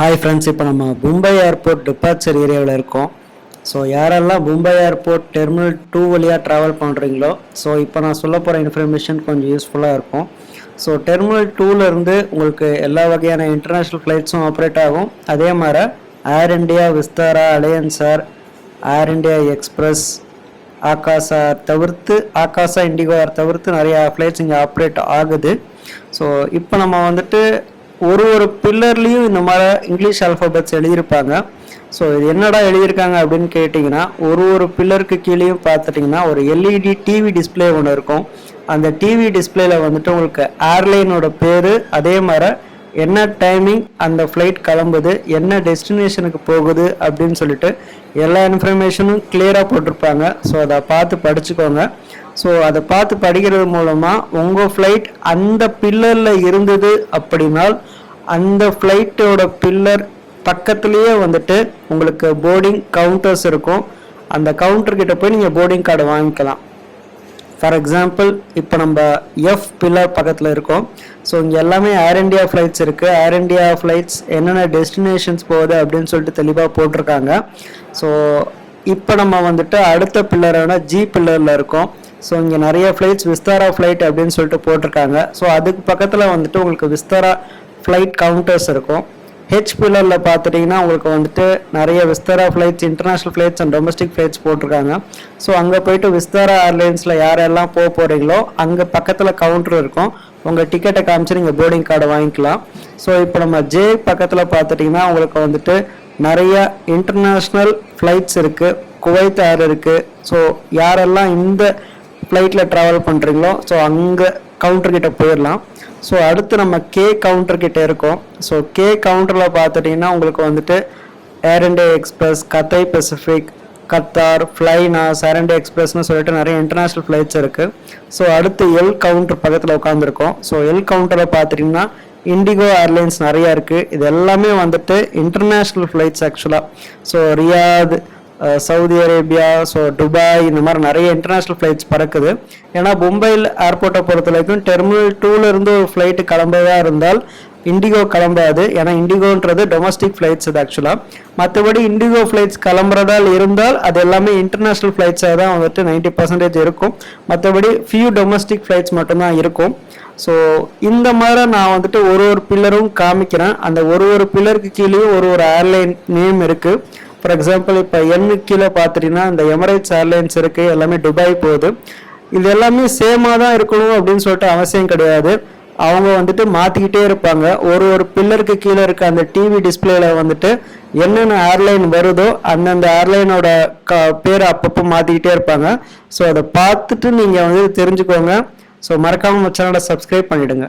Hi friends இப்போ நம்ம Mumbai airport departure ஏரியாவில் இருக்கோம். ஸோ யாரெல்லாம் மும்பை ஏர்போர்ட் டெர்மினல் டூ வழியாக ட்ராவல் பண்ணுறீங்களோ ஸோ இப்போ நான் சொல்ல போகிற இன்ஃபர்மேஷன் கொஞ்சம் யூஸ்ஃபுல்லாக இருக்கும். ஸோ டெர்மினல் டூலேருந்து உங்களுக்கு எல்லா வகையான இன்டர்நேஷ்னல் ஃப்ளைட்ஸும் ஆப்ரேட் ஆகும். அதே மாதிரி Air India Vistara alliance air Air India Express Akasa தவிர்த்து ஆகாசா இண்டிகோ தவிர்த்து நிறையா ஃப்ளைட்ஸ் இங்கே ஆப்ரேட் ஆகுது. ஸோ இப்போ நம்ம வந்துட்டு ஒரு ஒரு பில்லர்லேயும் இந்த மாதிரி இங்கிலீஷ் ஆல்ஃபபெட்ஸ் எழுதியிருப்பாங்க. ஸோ இது என்னடா எழுதியிருக்காங்க அப்படின்னு கேட்டிங்கன்னா ஒரு ஒரு பில்லருக்கு கீழேயும் பார்த்துட்டிங்கன்னா ஒரு எல்இடி டிவி டிஸ்பிளே ஒன்று இருக்கும். அந்த டிவி டிஸ்பிளேல வந்துட்டு உங்களுக்கு ஏர்லைனோட பேர் அதே மாதிரி என்ன டைமிங் அந்த ஃப்ளைட் கிளம்புது என்ன டெஸ்டினேஷனுக்கு போகுது அப்படின்னு சொல்லிட்டு எல்லா இன்ஃபர்மேஷனும் கிளியராக போட்டிருப்பாங்க. ஸோ அதை பார்த்து படிச்சுக்கோங்க. ஸோ அதை பார்த்து படிக்கிறது மூலமாக உங்கள் ஃப்ளைட் அந்த பில்லரில் இருந்தது அப்படின்னால் அந்த ஃப்ளைட்டோட பில்லர் பக்கத்துலேயே வந்துட்டு உங்களுக்கு போர்டிங் கவுண்டர்ஸ் இருக்கும். அந்த கவுண்டர்கிட்ட போய் நீங்கள் போர்டிங் கார்டு வாங்கிக்கலாம். ஃபார் எக்ஸாம்பிள் இப்போ நம்ம எஃப் பில்லர் பக்கத்தில் இருக்கோம். ஸோ இங்கே எல்லாமே ஏர் இண்டியா ஃப்ளைட்ஸ் இருக்குது ஏர் இண்டியா ஃப்ளைட்ஸ் என்னென்ன டெஸ்டினேஷன்ஸ் போகுது அப்படின்னு சொல்லிட்டு தெளிவாக போட்டிருக்காங்க. ஸோ இப்போ நம்ம வந்துட்டு அடுத்த பில்லரான ஜி பில்லரில் இருக்கோம். ஸோ இங்கே நிறைய ஃப்ளைட்ஸ் விஸ்தாரா ஃப்ளைட் அப்படின்னு சொல்லிட்டு போட்டிருக்காங்க. ஸோ அதுக்கு பக்கத்தில் வந்துட்டு உங்களுக்கு விஸ்தாரா ஃப்ளைட் கவுண்டர்ஸ் இருக்கும். ஹெச் பில்லரில் பார்த்துட்டிங்கன்னா உங்களுக்கு வந்துட்டு நிறைய Vistara flights international flights and domestic flights போட்டிருக்காங்க. ஸோ அங்கே போயிட்டு விஸ்தாரா ஏர்லைன்ஸில் யாரெல்லாம் போக போகிறீங்களோ அங்கே பக்கத்தில் கவுண்டர் இருக்கும். உங்கள் டிக்கெட்டை காமிச்சு நீங்கள் போர்டிங் கார்டை வாங்கிக்கலாம். ஸோ இப்போ நம்ம ஜே பக்கத்தில் பார்த்துட்டிங்கன்னா உங்களுக்கு வந்துட்டு நிறைய இன்டர்நேஷ்னல் ஃப்ளைட்ஸ் இருக்குது குவைத் ஏர் இருக்குது ஸோ யாரெல்லாம் இந்த ஃப்ளைட்டில் ட்ராவல் பண்ணுறீங்களோ ஸோ அங்கே கவுண்டர் கிட்ட போயிடலாம் ஸோ அடுத்து நம்ம கே கவுண்டர் கிட்ட இருக்கோம். ஸோ கே கவுண்டரில் பார்த்துட்டிங்கன்னா உங்களுக்கு வந்துட்டு Air India Express Cathay Pacific Qatar flynas சரண்டே எக்ஸ்பிரஸ்னு சொல்லிட்டு நிறைய இன்டர்நேஷ்னல் ஃப்ளைட்ஸ் இருக்குது ஸோ அடுத்து எல் கவுண்டர் பக்கத்தில் உட்காந்துருக்கோம் ஸோ எல் கவுண்டரில் பார்த்துட்டிங்கன்னா இண்டிகோ ஏர்லைன்ஸ் நிறையா இருக்குது இது எல்லாமே வந்துட்டு இன்டர்நேஷ்னல் ஃப்ளைட்ஸ் ஆக்சுவலாக so Riyadh Saudi Arabia so Dubai இந்த மாதிரி நிறைய இன்டர்நேஷ்னல் ஃப்ளைட்ஸ் பறக்குது. ஏன்னா மும்பையில் ஏர்போர்ட்டை பொறுத்த வரைக்கும் டெர்மினல் டூலேருந்து ஒரு ஃப்ளைட்டு கிளம்புறதா இருந்தால் இண்டிகோ கிளம்பாது. ஏன்னா இண்டிகோன்றது டொமஸ்டிக் ஃப்ளைட்ஸ் இது ஆக்சுவலாக மற்றபடி இண்டிகோ ஃப்ளைட்ஸ் கிளம்புறதால் இருந்தால் அது எல்லாமே இன்டர்நேஷ்னல் ஃப்ளைட்ஸாக தான் வந்துட்டு நைன்டி பர்சன்டேஜ் இருக்கும். மற்றபடி ஃபியூ டொமஸ்டிக் ஃப்ளைட்ஸ் மட்டும்தான் இருக்கும். ஸோ இந்த மாதிரி நான் வந்துட்டு ஒரு ஒரு பில்லரும் காமிக்கிறேன். அந்த ஒரு ஒரு பில்லருக்கு கீழேயும் ஒரு ஒரு ஏர்லைன் நேம் இருக்குது ஃபார் எக்ஸாம்பிள் இப்போ என் கீழே பார்த்துட்டீங்கன்னா இந்த எமரேட்ஸ் ஏர்லைன்ஸ் இருக்குது எல்லாமே துபாய் போகுது. இது எல்லாமே சேமாக தான் இருக்கணும் அப்படின்னு சொல்லிட்டு அவசியம் கிடையாது. அவங்க வந்துட்டு மாற்றிக்கிட்டே இருப்பாங்க. ஒரு ஒரு பில்லருக்கு கீழே இருக்க அந்த டிவி டிஸ்பிளேல வந்துட்டு என்னென்ன ஏர்லைன் வருதோ அந்தந்த ஏர்லைனோட க பேர் அப்பப்போ மாற்றிக்கிட்டே இருப்பாங்க. ஸோ அதை பார்த்துட்டு நீங்கள் வந்து தெரிஞ்சுக்கோங்க. ஸோ மறக்காமல் சேனலை சப்ஸ்கிரைப் பண்ணிவிடுங்க